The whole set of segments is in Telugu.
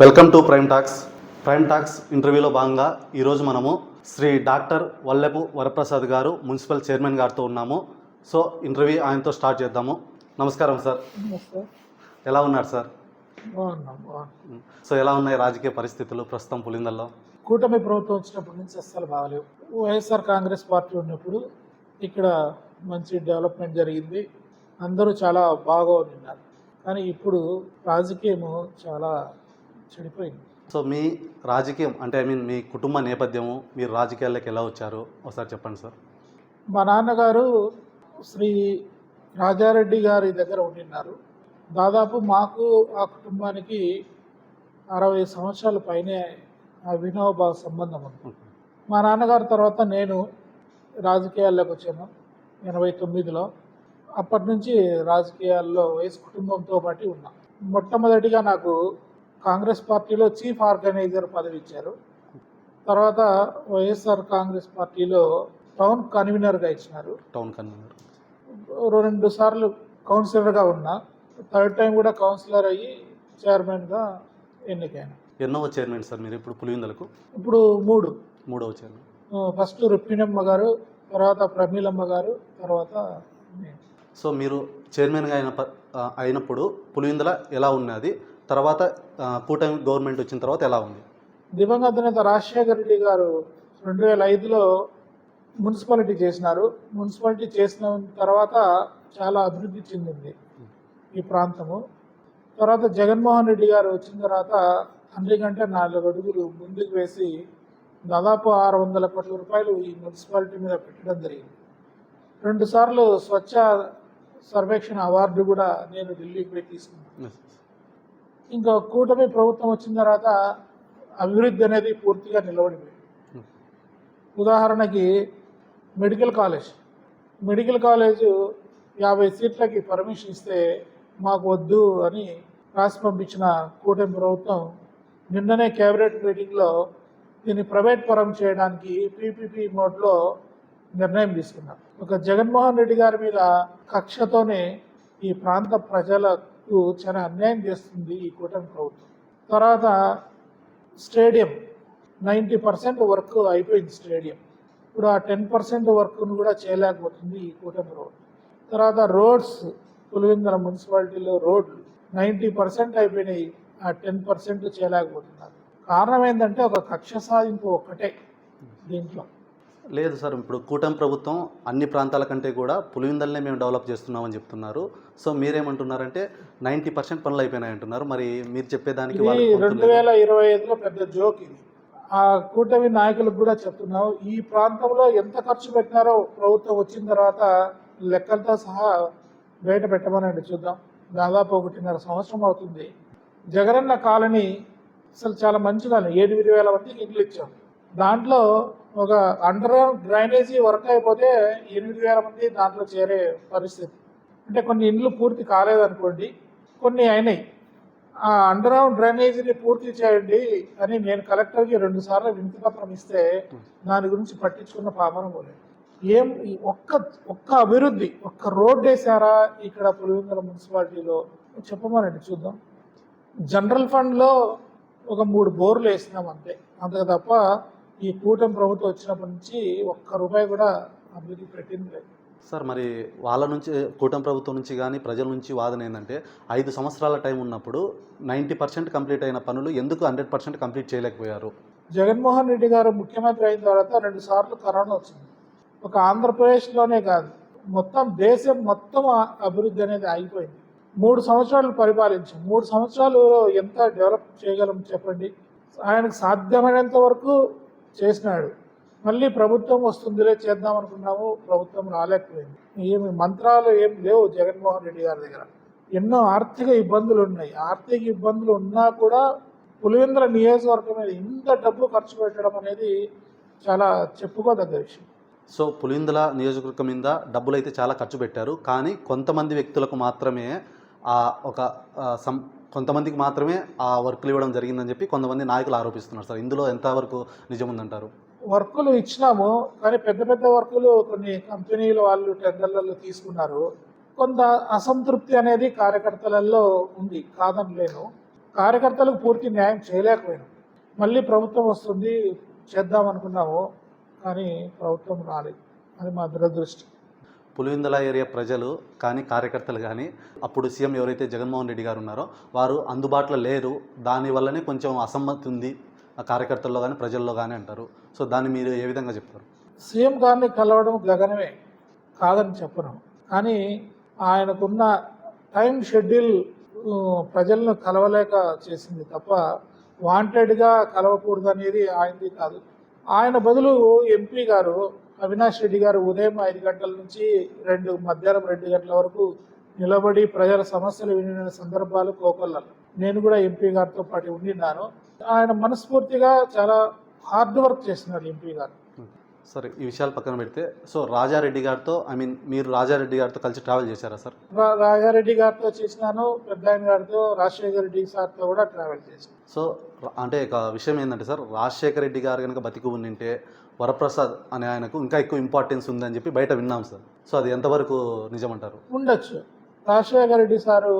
Welcome to prime talks. Prime talks ఇంటర్వ్యూలో భాగంగా ఈరోజు మనము శ్రీ డాక్టర్ వల్లెపు వరప్రసాద్ గారు మున్సిపల్ చైర్మన్ గారితో ఉన్నాము. సో ఇంటర్వ్యూ ఆయనతో స్టార్ట్ చేద్దాము. నమస్కారం సార్. ఎలా ఉన్నారు సార్? సో ఎలా ఉన్నాయి రాజకీయ పరిస్థితులు ప్రస్తుతం పులిందల్లో? కూటమి ప్రభుత్వం వచ్చినప్పటి నుంచి అస్సలు బాగలేవు. వైఎస్ఆర్ కాంగ్రెస్ పార్టీ ఉన్నప్పుడు ఇక్కడ మంచి డెవలప్మెంట్ జరిగింది. అందరూ చాలా బాగా ఉన్నారు కానీ ఇప్పుడు రాజకీయము చాలా చెడిపోయింది. సో మీ రాజకీయం అంటే ఐ మీన్ మీ కుటుంబ నేపథ్యము మీరు రాజకీయాల్లోకి ఎలా వచ్చారు ఒకసారి చెప్పండి సార్. మా నాన్నగారు శ్రీ రాజారెడ్డి గారి దగ్గర ఉండిన్నారు దాదాపు మాకు ఆ కుటుంబానికి అరవై సంవత్సరాల పైనే అవినోభావ సంబంధం ఉంది. మా నాన్నగారి తర్వాత నేను రాజకీయాల్లోకి వచ్చాను ఎనభై తొమ్మిదిలో. అప్పటి నుంచి రాజకీయాల్లో వైఎస్ కుటుంబంతో పాటు ఉన్నా. మొట్టమొదటిగా నాకు కాంగ్రెస్ పార్టీలో చీఫ్ ఆర్గనైజర్ పదవి ఇచ్చారు తర్వాత వైఎస్ఆర్ కాంగ్రెస్ పార్టీలో టౌన్ కన్వీనర్గా ఇచ్చినారు. Town convener. రెండు సార్లు కౌన్సిలర్గా ఉన్నా. థర్డ్ టైం కూడా కౌన్సిలర్ అయ్యి చైర్మన్గా ఎన్నికైనా. ఎన్నో చైర్మన్ సార్ మీరు ఇప్పుడు పులివిందలకు? ఇప్పుడు మూడు. మూడవ చైర్మన్. ఫస్ట్ రుక్మిణమ్మ గారు తర్వాత ప్రమీలమ్మ గారు తర్వాత సో మీరు చైర్మన్గా అయిన అయినప్పుడు పులివిందల ఎలా ఉన్నది? తర్వాత కూటమి గవర్నమెంట్ వచ్చిన తర్వాత ఎలా ఉంది? దివంగత నేత రాజశేఖర రెడ్డి గారు రెండు వేల ఐదులో మున్సిపాలిటీ చేసినారు. మున్సిపాలిటీ చేసిన తర్వాత చాలా అభివృద్ధి చెందింది ఈ ప్రాంతము. తర్వాత జగన్మోహన్ రెడ్డి గారు వచ్చిన తర్వాత తండ్రి కంటే నాలుగు అడుగులు ముందుకు వేసి దాదాపు ఆరు వందల కోట్ల రూపాయలు ఈ మున్సిపాలిటీ మీద పెట్టడం జరిగింది. రెండుసార్లు స్వచ్ఛ సర్వేక్షణ అవార్డు కూడా నేను ఢిల్లీకి పోయి తీసుకున్నాను. ఇంకా కూటమి ప్రభుత్వం వచ్చిన తర్వాత అభివృద్ధి అనేది పూర్తిగా నిలబడిపోయింది ఉదాహరణకి మెడికల్ కాలేజ్. మెడికల్ కాలేజు యాభై సీట్లకి పర్మిషన్ ఇస్తే మాకు వద్దు అని రాసి పంపించిన కూటమి ప్రభుత్వం నిన్ననే కేబినెట్ మీటింగ్లో దీన్ని ప్రైవేట్ పరం చేయడానికి పీపీపీ మోడ్లో నిర్ణయం తీసుకున్నారు. ఒక జగన్మోహన్ రెడ్డి గారి మీద కక్షతోనే ఈ ప్రాంత ప్రజల ప్రజలకు చాలా అన్యాయం చేస్తుంది ఈ కూటమి ప్రభుత్వం. తర్వాత స్టేడియం నైంటీ పర్సెంట్ వర్క్ అయిపోయింది స్టేడియం. ఇప్పుడు ఆ టెన్ పర్సెంట్ వర్క్ను కూడా చేయలేకపోతుంది ఈ కూటమి ప్రభుత్వం. తర్వాత రోడ్స్ పులివెందుల మున్సిపాలిటీలో రోడ్లు నైంటీ పర్సెంట్ అయిపోయినాయి ఆ టెన్ పర్సెంట్ చేయలేకపోతున్నారు. కారణం ఏంటంటే ఒక కక్ష సాధింపు ఒక్కటే దీంట్లో. లేదు సార్ ఇప్పుడు కూటమి ప్రభుత్వం అన్ని ప్రాంతాల కంటే కూడా పులివిందల్నే మేము డెవలప్ చేస్తున్నామని చెప్తున్నారు. సో మీరేమంటున్నారంటే నైంటీ పర్సెంట్ పనులు అయిపోయినాయి అంటున్నారు మరి మీరు చెప్పేదానికి రెండు వేల ఇరవై ఐదులో పెద్ద జోక్ ఇది. ఆ కూటమి నాయకులకు కూడా చెప్తున్నాం ఈ ప్రాంతంలో ఎంత ఖర్చు పెట్టినారో ప్రభుత్వం వచ్చిన తర్వాత లెక్కలతో సహా బయట పెట్టమనండి చూద్దాం. దాదాపు ఒకటిన్నర సంవత్సరం అవుతుంది. జగనన్న కాలనీ అసలు చాలా మంచి కాలనీ ఎనిమిది వేల మందికి ఇల్లు ఇచ్చాం. దాంట్లో ఒక అండర్ డ్రైనేజీ వర్క్ అయిపోతే ఎనిమిది వేల మంది దాంట్లో చేరే పరిస్థితి. అంటే కొన్ని ఇండ్లు పూర్తి కాలేదనుకోండి కొన్ని అయినాయి. ఆ అండర్ డ్రైనేజీని పూర్తి చేయండి అని నేను కలెక్టర్కి రెండు సార్లు వినతి పత్రం ఇస్తే దాని గురించి పట్టించుకున్న పామరం పోలేదు ఏం ఒక్క ఒక్క అభివృద్ధి ఒక్క రోడ్ వేసారా ఇక్కడ పులివెందుల మున్సిపాలిటీలో? చెప్పమనండి చూద్దాం. జనరల్ ఫండ్లో ఒక మూడు బోర్లు వేసినాం అంతే. అంతే తప్ప ఈ కూటమి ప్రభుత్వం వచ్చినప్పటి నుంచి ఒక్క రూపాయి కూడా అభివృద్ధి పెట్టింది లేదు. సార్ మరి వాళ్ళ నుంచి కూటమి ప్రభుత్వం నుంచి కానీ ప్రజల నుంచి వాదన ఏంటంటే ఐదు సంవత్సరాల టైం ఉన్నప్పుడు నైంటీ పర్సెంట్ కంప్లీట్ అయిన పనులు ఎందుకు హండ్రెడ్ పర్సెంట్ కంప్లీట్ చేయలేకపోయారు? జగన్మోహన్ రెడ్డి గారు ముఖ్యమంత్రి అయిన తర్వాత రెండు సార్లు కరోనా వచ్చింది. ఒక ఆంధ్రప్రదేశ్లోనే కాదు మొత్తం దేశం మొత్తం అభివృద్ధి అనేది ఆగిపోయింది. మూడు సంవత్సరాలు పరిపాలించాం మూడు సంవత్సరాలు ఎంత డెవలప్ చేయగలం చెప్పండి? ఆయనకు సాధ్యమైనంత వరకు చేసినాడు. మళ్ళీ ప్రభుత్వం వస్తుందిలే చేద్దాం అనుకున్నాము ప్రభుత్వం రాలేకపోయింది. ఏమి మంత్రాలు ఏం లేవు జగన్మోహన్ రెడ్డి గారి దగ్గర. ఎన్నో ఆర్థిక ఇబ్బందులు ఉన్నాయి. ఆర్థిక ఇబ్బందులు ఉన్నా కూడా పులివెందుల నియోజకవర్గం మీద ఇంత డబ్బు ఖర్చు పెట్టడం అనేది చాలా చెప్పుకోదగ్గ విషయం. సో పులిందుల నియోజకవర్గం మీద డబ్బులు అయితే చాలా ఖర్చు పెట్టారు. కానీ కొంతమంది వ్యక్తులకు మాత్రమే ఆ ఒక సం కొంతమందికి మాత్రమే ఆ వర్కులు ఇవ్వడం జరిగిందని చెప్పి కొంతమంది నాయకులు ఆరోపిస్తున్నారు సార్. ఇందులో ఎంతవరకు నిజం ఉందంటారు? వర్కులు ఇచ్చినాము కానీ పెద్ద పెద్ద వర్కులు కొన్ని కంపెనీల వాళ్ళు టెండర్లలో తీసుకున్నారు. కొంత అసంతృప్తి అనేది కార్యకర్తలలో ఉంది కాదని లేను కార్యకర్తలకు పూర్తి న్యాయం చేయలేకపోయాను. మళ్ళీ ప్రభుత్వం వస్తుంది చేద్దాం అనుకున్నాము కానీ ప్రభుత్వం రాలేదు. అది మా దురదృష్టం. పులివెందుల ఏరియా ప్రజలు కానీ కార్యకర్తలు కానీ అప్పుడు సీఎం ఎవరైతే జగన్మోహన్ రెడ్డి గారు ఉన్నారో వారు అందుబాటులో లేరు. దానివల్లనే కొంచెం అసమ్మతి ఉంది. ఆ కార్యకర్తల్లో కానీ ప్రజల్లో కానీ అంటారు. సో దాన్ని మీరు ఏ విధంగా చెప్తారు? సీఎం గారిని కలవడం గగనమే కాదని చెప్పను. కానీ ఆయనకున్న టైం షెడ్యూల్ ప్రజలను కలవలేక చేసింది తప్ప వాంటెడ్గా కలవకూడదు అనేది ఆయనది కాదు. ఆయన బదులు ఎంపీ గారు అవినాష్ రెడ్డి గారు ఉదయం ఐదు గంటల నుంచి రెండు మధ్యాహ్నం రెండు గంటల వరకు నిలబడి ప్రజల సమస్యలు వినిన సందర్భాలు కోకొల్లలు. నేను కూడా ఎంపీ గారితో పాటు ఉండినాను ఆయన మనస్ఫూర్తిగా చాలా హార్డ్ వర్క్ చేస్తున్నారు ఎంపీ గారు. సరే ఈ విషయాలు పక్కన పెడితే సో రాజారెడ్డి గారితో ఐ మీన్ మీరు రాజారెడ్డి గారితో కలిసి ట్రావెల్ చేశారా సార్ రాజారెడ్డి గారితో చేసినాను పెద్ద ఆయన గారితో రాజశేఖర రెడ్డి సార్తో కూడా ట్రావెల్ చేశాను. సో అంటే ఒక విషయం ఏంటంటే సార్ రాజశేఖర రెడ్డి గారు కనుక బతికి ఉండింటే వరప్రసాద్ అనే ఆయనకు ఇంకా ఎక్కువ ఇంపార్టెన్స్ ఉందని చెప్పి బయట విన్నాం సార్. సో అది ఎంతవరకు నిజమంటారు? ఉండొచ్చు. రాజశేఖర రెడ్డి సారు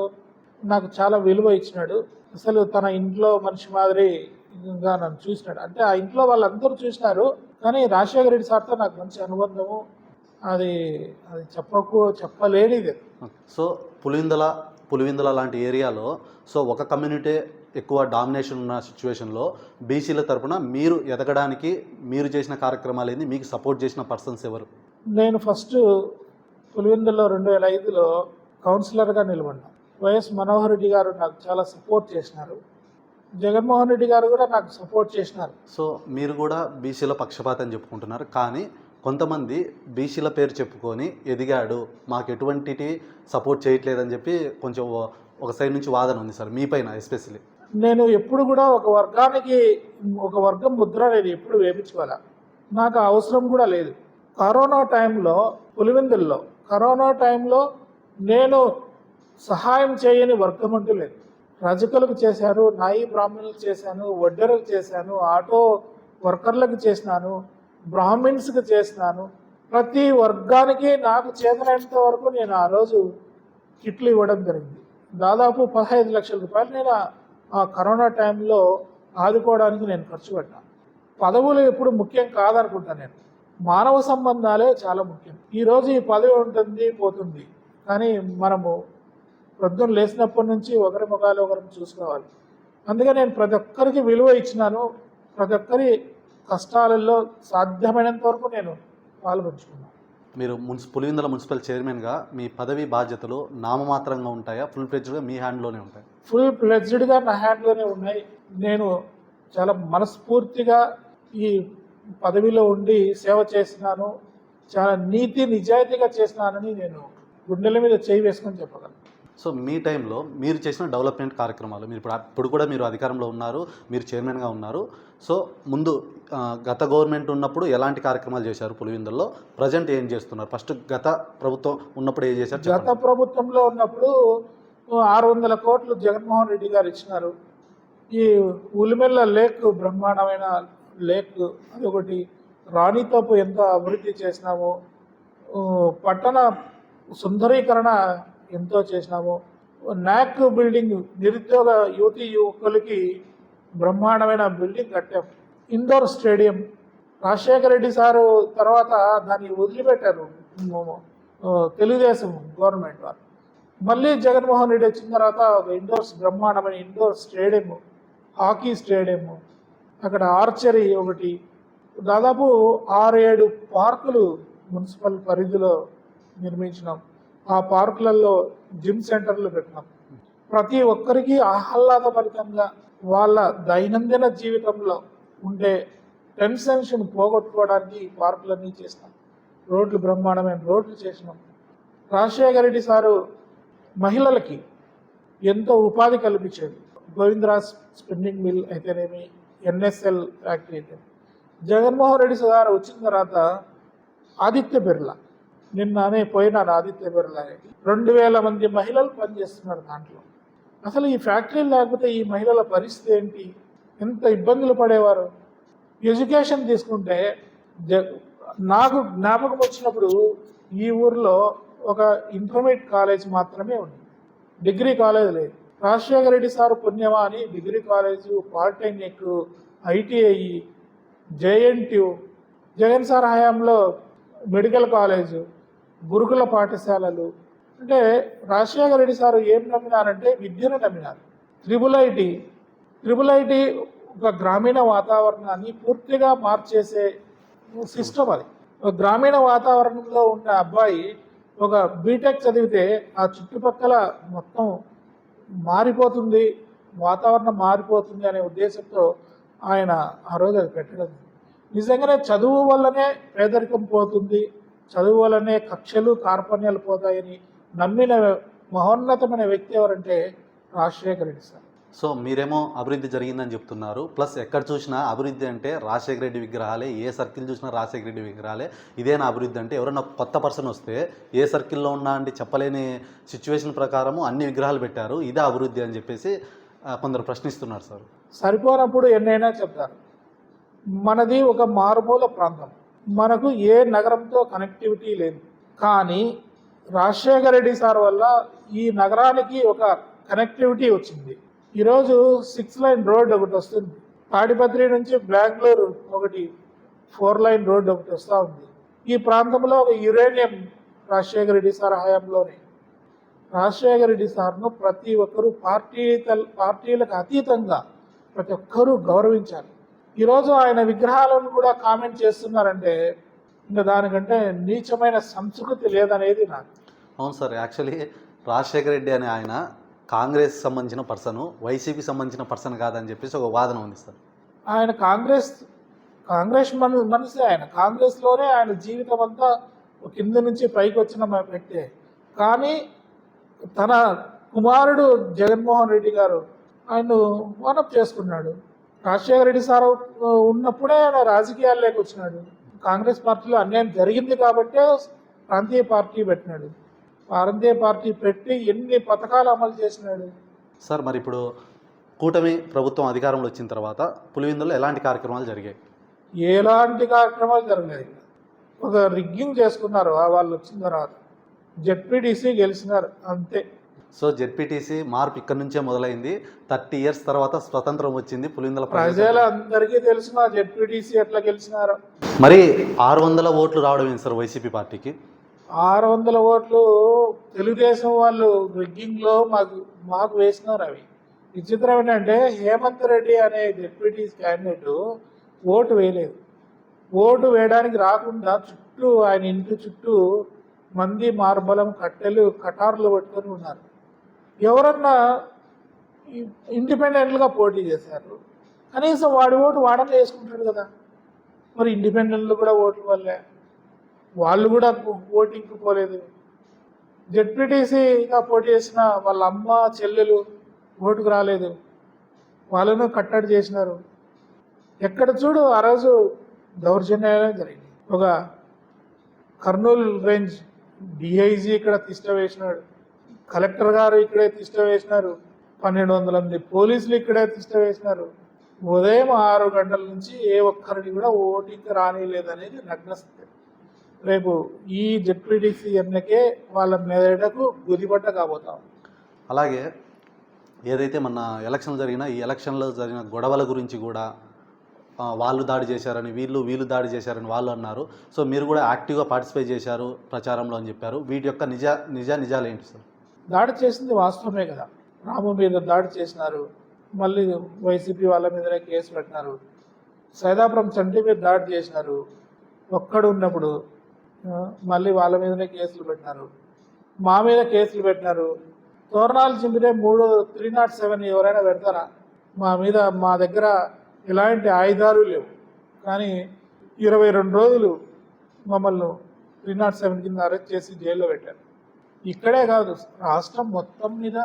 నాకు చాలా విలువ ఇచ్చినాడు. అసలు తన ఇంట్లో మనిషి మాదిరిగా నన్ను చూసినాడు. అంటే ఆ ఇంట్లో వాళ్ళందరూ చూసినారు కానీ రాజశేఖర రెడ్డి సార్తో నాకు మంచి అనుబంధము. అది అది చెప్పకు చెప్పలేనిది. సో పులివిందల పులివిందల లాంటి ఏరియాలో సో ఒక కమ్యూనిటీ ఎక్కువ డామినేషన్ ఉన్న సిచ్యువేషన్లో బీసీల తరపున మీరు ఎదగడానికి మీరు చేసిన కార్యక్రమాలు ఏంది? మీకు సపోర్ట్ చేసిన పర్సన్స్ ఎవరు? నేను ఫస్ట్ పులివెందుల్లో రెండు వేల ఐదులో కౌన్సిలర్గా నిలబడ్డా. వైఎస్ మనోహర్ రెడ్డి గారు నాకు చాలా సపోర్ట్ చేసినారు. జగన్మోహన్ రెడ్డి గారు కూడా నాకు సపోర్ట్ చేసినారు. సో మీరు కూడా బీసీల పక్షపాతం చెప్పుకుంటున్నారు. కానీ కొంతమంది బీసీల పేరు చెప్పుకొని ఎదిగాడు మాకు ఎటువంటి సపోర్ట్ చేయట్లేదని చెప్పి కొంచెం ఒక సైడ్ నుంచి వాదన ఉంది సార్ మీ పైన ఎస్పెషల్లీ. నేను ఎప్పుడు కూడా ఒక వర్గానికి ఒక వర్గం ముద్ర నేను ఎప్పుడు వేపించుకోవాలా? నాకు అవసరం కూడా లేదు. కరోనా టైంలో పులివెందుల్లో కరోనా టైంలో నేను సహాయం చేయని వర్గం అంటూ లేదు. రజకులకు చేశాను నాయి బ్రాహ్మణులకు చేశాను వడ్డెరకు చేశాను ఆటో వర్కర్లకు చేసినాను బ్రాహ్మిన్స్కి చేసినాను. ప్రతి వర్గానికి నాకు చేతనైనంత వరకు నేను ఆ రోజు కిట్లు ఇవ్వడం జరిగింది. దాదాపు పదహైదు లక్షల రూపాయలు నేను ఆ- కరోనా టైంలో ఆదుకోవడానికి నేను ఖర్చు పెట్టాను. పదవులు ఎప్పుడు ముఖ్యం కాదనుకుంటాను నేను. మానవ సంబంధాలే చాలా ముఖ్యం. ఈరోజు ఈ పదవి ఉంటుంది పోతుంది. కానీ మనము ప్రొద్దున లేచినప్పటి నుంచి ఒకరి ముఖాలు ఒకరిని చూసుకోవాలి. అందుకే నేను ప్రతి ఒక్కరికి విలువ ఇచ్చినాను. ప్రతి ఒక్కరి కష్టాలలో సాధ్యమైనంత వరకు నేను పాల్పంచుకున్నాను. మీరు మున్సి పులివిందల మున్సిపల్ చైర్మన్గా మీ పదవి బాధ్యతలు నామమాత్రంగా ఉంటాయా? ఫుల్ ఫ్లెడ్జ్డ్గా మీ హ్యాండ్లోనే ఉంటాయి. ఫుల్ ఫ్లెడ్జ్డ్గా నా హ్యాండ్లోనే ఉన్నాయి. నేను చాలా మనస్ఫూర్తిగా ఈ పదవిలో ఉండి సేవ చేసినాను. చాలా నీతి నిజాయితీగా చేసినానని నేను గుండెల మీద చేయి వేసుకొని చెప్పగలను. సో మీ టైంలో మీరు చేసిన డెవలప్మెంట్ కార్యక్రమాలు మీరు ఇప్పుడు ఇప్పుడు కూడా మీరు అధికారంలో ఉన్నారు మీరు చైర్మన్గా ఉన్నారు. సో ముందు గత గవర్నమెంట్ ఉన్నప్పుడు ఎలాంటి కార్యక్రమాలు చేశారు పులివిందల్లో? ప్రజెంట్ ఏం చేస్తున్నారు? ఫస్ట్ గత ప్రభుత్వం ఉన్నప్పుడు ఏం చేశారు గత ప్రభుత్వంలో ఉన్నప్పుడు ఆరు వందల కోట్లు జగన్మోహన్ రెడ్డి గారు ఇచ్చినారు. ఈ ఉలిమెల్ల లేక్ బ్రహ్మాండమైన లేక్ అదొకటి రాణితోపు ఎంత అభివృద్ధి చేసినాము పట్టణ సుందరీకరణ ఎంతో చేసినాము. నాక్ బిల్డింగ్ నిరుద్యోగ యువతి యువకులకి బ్రహ్మాండమైన బిల్డింగ్ కట్టాం. Indoor stadium. Rajasekhara Reddy sir తర్వాత దాన్ని వదిలిపెట్టారు. తెలుగుదేశం గవర్నమెంట్ వారు మళ్ళీ జగన్మోహన్ రెడ్డి వచ్చిన తర్వాత ఒక ఇండోర్స్ బ్రహ్మాండమైన ఇండోర్ స్టేడియము హాకీ స్టేడియము అక్కడ ఆర్చరీ ఒకటి. దాదాపు ఆరు ఏడు పార్కులు మున్సిపల్ పరిధిలో నిర్మించినాం. ఆ పార్కులలో జిమ్ సెంటర్లు పెట్టినాం ప్రతి ఒక్కరికి ఆహ్లాదభరితంగా వాళ్ళ దైనందిన జీవితంలో ఉండే టెన్షన్స్ పోగొట్టుకోవడానికి పార్కులన్నీ చేసినాం రోడ్లు బ్రహ్మాండమైన రోడ్లు చేసినాం. రాజశేఖర రెడ్డి సారు మహిళలకి ఎంతో ఉపాధి కల్పించేది గోవిందరాజ్ స్పిన్నింగ్ మిల్ అయితేనేమి ఎన్ఎస్ఎల్ ఫ్యాక్టరీ అయితే జగన్మోహన్ రెడ్డి సార్ వచ్చిన తర్వాత ఆదిత్య బిర్లా నిన్ననే పోయినాను ఆదిత్య బిర్లా రెండు వేల మంది మహిళలు పనిచేస్తున్నారు దాంట్లో. అసలు ఈ ఫ్యాక్టరీలు లేకపోతే ఈ మహిళల పరిస్థితి ఏంటి? ఎంత ఇబ్బందులు పడేవారు? ఎడ్యుకేషన్ తీసుకుంటే జ నాకు జ్ఞాపకం వచ్చినప్పుడు ఈ ఊర్లో ఒక ఇంటర్మీడియట్ కాలేజ్ మాత్రమే ఉంది. డిగ్రీ కాలేజ్ లేదు. రాజశేఖర రెడ్డి సార్ పుణ్యమా అని degree college polytechnic ITI JNT Jagan sir హయాంలో మెడికల్ కాలేజు గురుకుల పాఠశాలలు. అంటే రాజశేఖర రెడ్డి సారు ఏం నమ్మినారంటే విద్యను నమ్మినారు. Triple IT. త్రిబుల్ ఐటి ఒక గ్రామీణ వాతావరణాన్ని పూర్తిగా మార్చేసే సిస్టమ్ అది. ఒక గ్రామీణ వాతావరణంలో ఉన్న అబ్బాయి ఒక బీటెక్ చదివితే ఆ చుట్టుపక్కల మొత్తం మారిపోతుంది వాతావరణం మారిపోతుంది అనే ఉద్దేశంతో ఆయన ఆ రోజు అది పెట్టడం నిజంగానే చదువు వల్లనే పేదరికం పోతుంది చదువు కక్షలు కార్పణ్యాలు పోతాయని నమ్మిన మహోన్నతమైన వ్యక్తి ఎవరంటే రాజశేఖర రెడ్డి సార్. సో మీరేమో అభివృద్ధి జరిగిందని చెప్తున్నారు. ప్లస్ ఎక్కడ చూసినా అభివృద్ధి అంటే రాజశేఖర రెడ్డి విగ్రహాలే ఏ సర్కిల్ చూసినా రాజశేఖర రెడ్డి విగ్రహాలే. ఇదేనా అభివృద్ధి అంటే ఎవరైనా కొత్త పర్సన్ వస్తే ఏ సర్కిల్లో ఉన్నా అంటే చెప్పలేని సిచ్యువేషన్ ప్రకారము అన్ని విగ్రహాలు పెట్టారు. ఇదే అభివృద్ధి అని చెప్పేసి కొందరు ప్రశ్నిస్తున్నారు సార్. సరిపోనప్పుడు ఎన్నైనా చెప్తారు. మనది ఒక మారుమూల ప్రాంతం. మనకు ఏ నగరంతో కనెక్టివిటీ లేదు. కానీ రాజశేఖర రెడ్డి సార్ వల్ల ఈ నగరానికి ఒక కనెక్టివిటీ వచ్చింది. ఈరోజు సిక్స్ లైన్ రోడ్ ఒకటి వస్తుంది. తాడిపత్రి నుంచి బెంగళూరు ఒకటి ఫోర్ లైన్ రోడ్ ఒకటి వస్తూ ఉంది. ఈ ప్రాంతంలో ఒక యురేనియం రాజశేఖర రెడ్డి సార్ హయాంలోనే. రాజశేఖర రెడ్డి సార్ను ప్రతి ఒక్కరూ పార్టీ పార్టీలకు అతీతంగా ప్రతి ఒక్కరూ గౌరవించాలి. ఈరోజు ఆయన విగ్రహాలను కూడా కామెంట్ చేస్తున్నారంటే ఇంకా దానికంటే నీచమైన సంస్కృతి లేదనేది నాకు అవును సార్ యాక్చువల్లీ రాజశేఖర రెడ్డి అనే ఆయన కాంగ్రెస్ సంబంధించిన పర్సన్ వైసీపీ సంబంధించిన పర్సన్ కాదని చెప్పేసి ఒక వాదన ఉంది సార్. ఆయన కాంగ్రెస్ కాంగ్రెస్ మన మనిషి ఆయన. కాంగ్రెస్లోనే ఆయన జీవితం అంతా కింద నుంచి పైకి వచ్చిన వ్యక్తే. కానీ తన కుమారుడు జగన్మోహన్ రెడ్డి గారు ఆయన ఓనప్ చేసుకున్నాడు. రాజశేఖర రెడ్డి సార్ ఉన్నప్పుడే ఆయన రాజకీయాల్లోకి వచ్చినాడు. కాంగ్రెస్ పార్టీలో అన్యాయం జరిగింది కాబట్టే ప్రాంతీయ పార్టీ పెట్టినాడు. ప్రాంతీయ పార్టీ పెట్టి ఎన్ని పథకాలు అమలు చేసినాడు. సార్ మరి ఇప్పుడు కూటమి ప్రభుత్వం అధికారంలో వచ్చిన తర్వాత పులివెందులో ఎలాంటి కార్యక్రమాలు జరిగాయి? ఎలాంటి కార్యక్రమాలు జరగలేదు. ఒక రిగ్గింగ్ చేసుకున్నారు వాళ్ళు వచ్చిన తర్వాత. జెడ్పీటీసీ గెలిచినారు అంతే. సో జెడ్పీటీసీ మార్పు ఇక్కడ నుంచే మొదలైంది. థర్టీ ఇయర్స్ తర్వాత స్వతంత్రం వచ్చింది ప్రజలకు. ప్రజలందరికీ తెలిసిన జెడ్పీటీసీ ఎట్లా గెలిచినారు. మరి ఆరు వందల ఓట్లు రావడం ఏంటి సార్ వైసీపీ పార్టీకి? ఆరు వందల ఓట్లు తెలుగుదేశం వాళ్ళు రిగ్గింగ్లో మాకు మాకు వేసినారు అవి. విచిత్రం ఏంటంటే హేమంత్ రెడ్డి అనే డిప్యూటీ క్యాండిడేట్ ఓటు వేయలేదు. ఓటు వేయడానికి రాకుండా చుట్టూ ఆయన ఇంటి చుట్టూ మంది మార్బలం కట్టెలు కటార్లు పట్టుకొని ఉన్నారు. ఎవరన్నా ఇండిపెండెంట్గా పోటీ చేశారు. కనీసం వాడి ఓటు వాడనే వేసుకుంటాడు కదా. మరి ఇండిపెండెంట్లు కూడా ఓట్ల వల్లే. వాళ్ళు కూడా ఓటింగ్కి పోలేదు. జెడ్పీటీసీగా పోటీ చేసిన వాళ్ళ అమ్మ చెల్లెలు ఓటుకు రాలేదు. వాళ్ళను కట్టడి చేసినారు. ఎక్కడ చూడు ఆ రోజు దౌర్జన్యాలే జరిగింది. ఒక కర్నూలు రేంజ్ డిఐజీ ఇక్కడ తిష్ట వేసినాడు. కలెక్టర్ గారు ఇక్కడే తిష్ట వేసినారు. పన్నెండు వందల మంది పోలీసులు ఇక్కడే తిష్ట వేసినారు. ఉదయం ఆరు గంటల నుంచి ఏ ఒక్కరిని కూడా ఓటింగ్ రానిలేదనేది నగ్న రేపు ఈ జెడ్పీటీసీ ఎన్నికే వాళ్ళ మెదడుకు గుదిపట్ట కాబోతాం. అలాగే ఏదైతే మన ఎలక్షన్ జరిగినా ఈ ఎలక్షన్లో జరిగిన గొడవల గురించి కూడా వాళ్ళు దాడి చేశారని వీళ్ళు వీళ్ళు దాడి చేశారని వాళ్ళు అన్నారు. సో మీరు కూడా యాక్టివ్గా పార్టిసిపేట్ చేశారు ప్రచారంలో అని చెప్పారు. వీటి యొక్క నిజ నిజ నిజాలు ఏంటి సార్? దాడి చేసింది వాస్తవమే కదా. రాము మీద దాడి చేసినారు. మళ్ళీ వైసీపీ వాళ్ళ మీదనే కేసు పెట్టినారు. సైదాపురం చంటి మీద దాడి చేసినారు. ఒక్కడు ఉన్నప్పుడు మళ్ళీ వాళ్ళ మీదనే కేసులు పెట్టినారు. మా మీద కేసులు పెట్టినారు. తోరణాలు చింపితే మూడు త్రీ నాట్ సెవెన్ ఎవరైనా పెడతారా? మా మీద మా దగ్గర ఎలాంటి ఆయుధాలు లేవు. కానీ ఇరవై రెండు రోజులు మమ్మల్ని త్రీ నాట్ సెవెన్ కింద అరెస్ట్ చేసి జైల్లో పెట్టారు. ఇక్కడే కాదు రాష్ట్రం మొత్తం మీద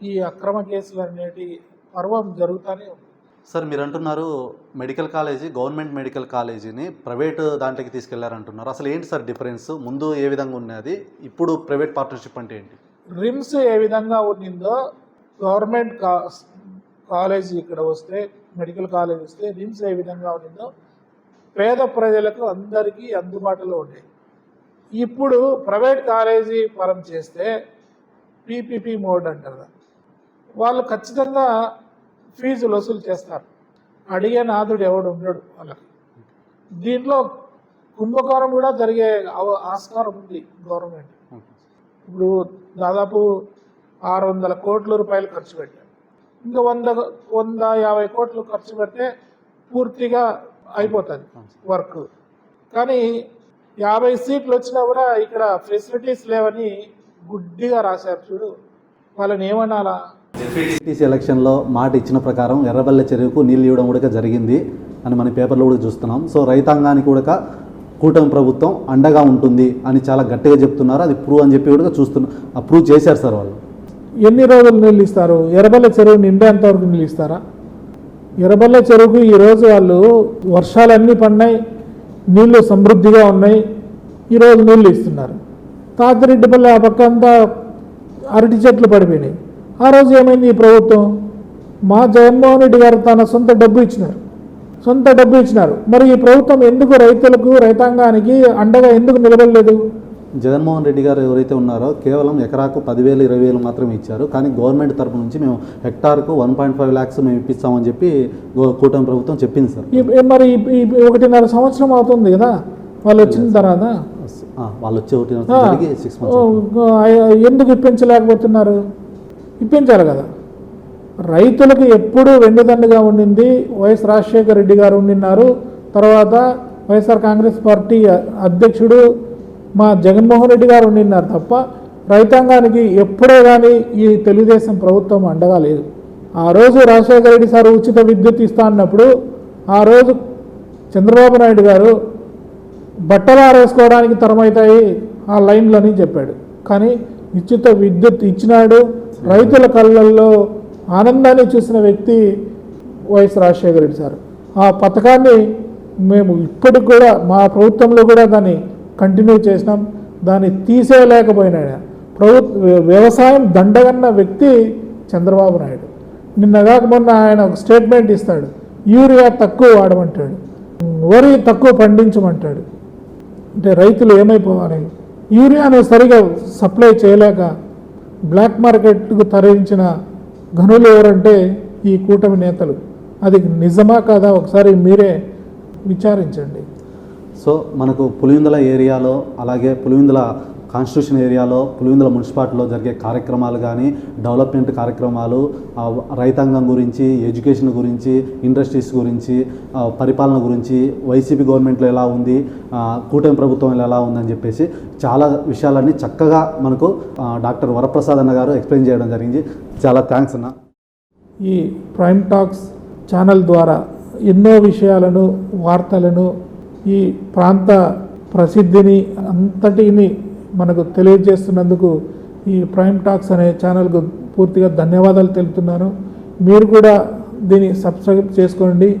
ఈ అక్రమ కేసులు అనేటి పర్వం జరుగుతూనే ఉంది. సార్ మీరు అంటున్నారు మెడికల్ కాలేజీ గవర్నమెంట్ మెడికల్ కాలేజీని ప్రైవేట్ దాంట్లోకి తీసుకెళ్ళారంటున్నారు. అసలు ఏంటి సార్ డిఫరెన్స్? ముందు ఏ విధంగా ఉన్నది? ఇప్పుడు ప్రైవేట్ పార్ట్నర్షిప్ అంటే ఏంటి? రిమ్స్ ఏ విధంగా ఉండిందో గవర్నమెంట్ కా కాలేజ్ ఇక్కడ వస్తే మెడికల్ కాలేజ్ వస్తే రిమ్స్ ఏ విధంగా ఉండిందో పేద ప్రజలకు అందరికీ అందుబాటులో ఉండేది ఇప్పుడు ప్రైవేట్ కాలేజీ పరం చేస్తే పీపీపీ మోడ్ అంటారు. వాళ్ళు ఖచ్చితంగా ఫీజులు వసూలు చేస్తారు. అడిగే నాథుడు ఎవడు ఉండడు వాళ్ళకి. దీంట్లో కుంభకోణం కూడా జరిగే ఆస్కారం ఉంది గవర్నమెంట్. ఇప్పుడు దాదాపు ఆరు వందల కోట్ల రూపాయలు ఖర్చు పెట్టారు. ఇంకా వంద వంద యాభై కోట్లు ఖర్చు పెడితే పూర్తిగా అయిపోతుంది వర్క్. కానీ యాభై సీట్లు వచ్చినా కూడా ఇక్కడ ఫెసిలిటీస్ లేవని గుడ్డిగా రాశారు చూడు. వాళ్ళని ఏమనాలా? టీసీ ఎలక్షన్లో మాట ఇచ్చిన ప్రకారం ఎర్రబల్లె చెరువుకు నీళ్ళు ఇవ్వడం కూడా జరిగింది అని మన పేపర్లో కూడా చూస్తున్నాం. సో రైతాంగానికి కూడా కూటమి ప్రభుత్వం అండగా ఉంటుంది అని చాలా గట్టిగా చెప్తున్నారు. అది ప్రూవ్ అని చెప్పి కూడా చూస్తున్నా ప్రూవ్ చేశారు సార్ వాళ్ళు. ఎన్ని రోజులు నీళ్ళు ఇస్తారు? ఎర్రబల్ల చెరువు నిండేంత వరకు నీళ్ళు ఇస్తారా? ఎర్రబల్ల చెరువుకు ఈరోజు వాళ్ళు వర్షాలన్నీ పడినాయి. నీళ్ళు సమృద్ధిగా ఉన్నాయి. ఈరోజు నీళ్ళు ఇస్తున్నారు. తాతిరెడ్డిపల్లి ఆ పక్క అంతా అరటి చెట్లు పడిపోయినాయి. ఆ రోజు ఏమైంది ఈ ప్రభుత్వం? మా జగన్మోహన్ రెడ్డి గారు తన సొంత డబ్బు ఇచ్చినారు. సొంత డబ్బు ఇచ్చినారు. మరి ఈ ప్రభుత్వం ఎందుకు రైతులకు రైతాంగానికి అండగా ఎందుకు నిలబడలేదు? జగన్మోహన్ రెడ్డి గారు ఎవరైతే ఉన్నారో కేవలం ఎకరాకు పదివేలు ఇరవై వేలు మాత్రమే ఇచ్చారు. కానీ గవర్నమెంట్ తరపు నుంచి మేము హెక్టార్కు వన్ పాయింట్ ఫైవ్ ల్యాక్స్ మేము ఇప్పిస్తామని చెప్పి కూటమి ప్రభుత్వం చెప్పింది సార్. మరి ఒకటిన్నర సంవత్సరం అవుతుంది కదా? వాళ్ళు వచ్చిన తర్వాత? వాళ్ళు వచ్చే ఒకటి సిక్స్ మంత్స్ ఎందుకు ఇప్పించలేకపోతున్నారు? ఇప్పించాలి కదా. రైతులకు ఎప్పుడూ వెన్నుదన్నుగా ఉండింది. వైఎస్ రాజశేఖర రెడ్డి గారు ఉండినారు తర్వాత వైఎస్ఆర్ కాంగ్రెస్ పార్టీ అధ్యక్షుడు మా జగన్మోహన్ రెడ్డి గారు ఉండినారు తప్ప రైతాంగానికి ఎప్పుడే కానీ ఈ తెలుగుదేశం ప్రభుత్వం అండగా లేదు. ఆ రోజు రాజశేఖర రెడ్డి సార్ ఉచిత విద్యుత్ ఇస్తా అన్నప్పుడు ఆ రోజు చంద్రబాబు నాయుడు గారు బట్టలు ఆరేసుకోవడానికి తరమవుతాయి ఆ లైన్లని చెప్పాడు. కానీ ఉచిత విద్యుత్ ఇచ్చినాడు రైతుల కళ్ళల్లో ఆనందాన్ని చూసిన వ్యక్తి వైఎస్ రాజశేఖర రెడ్డి సార్. ఆ పథకాన్ని మేము ఇప్పటికి కూడా మా ప్రభుత్వంలో కూడా దాన్ని కంటిన్యూ చేసినాం. దాన్ని తీసేయలేకపోయినా ప్రభుత్వ వ్యవసాయం దండగన్న వ్యక్తి చంద్రబాబు నాయుడు. నిన్నగాక మొన్న ఆయన ఒక స్టేట్మెంట్ ఇస్తాడు. యూరియా తక్కువ వాడమంటాడు. వరి తక్కువ పండించమంటాడు. అంటే రైతులు ఏమైపోవాలి? యూరియాను సరిగా సప్లై చేయలేక బ్లాక్ మార్కెట్కు తరలించిన గనులు ఎవరంటే ఈ కూటమి నేతలు. అది నిజమా కాదా? ఒకసారి మీరే విచారించండి. సో మనకు పులివిందల ఏరియాలో అలాగే పులివిందల కాన్స్టిట్యూషన్ ఏరియాలో పులివిందుల మున్సిపాలిటీలో జరిగే కార్యక్రమాలు కానీ డెవలప్మెంట్ కార్యక్రమాలు రైతాంగం గురించి ఎడ్యుకేషన్ గురించి ఇండస్ట్రీస్ గురించి పరిపాలన గురించి వైసీపీ గవర్నమెంట్లో ఎలా ఉంది కూటమి ప్రభుత్వం ఎలా ఉందని చెప్పేసి చాలా విషయాలన్నీ చక్కగా మనకు డాక్టర్ వరప్రసాద్ అన్న గారు ఎక్స్ప్లెయిన్ చేయడం జరిగింది. చాలా థ్యాంక్స్ అన్న. ఈ ప్రైమ్ టాక్స్ ఛానల్ ద్వారా ఎన్నో విషయాలను వార్తలను ఈ ప్రాంత ప్రసిద్ధిని అంతటిని మనకు తెలియజేస్తున్నందుకు ఈ ప్రైమ్ టాక్స్ అనే ఛానల్కు పూర్తిగా ధన్యవాదాలు తెలుపుతున్నాను. మీరు కూడా దీన్ని సబ్స్క్రైబ్ చేసుకోండి.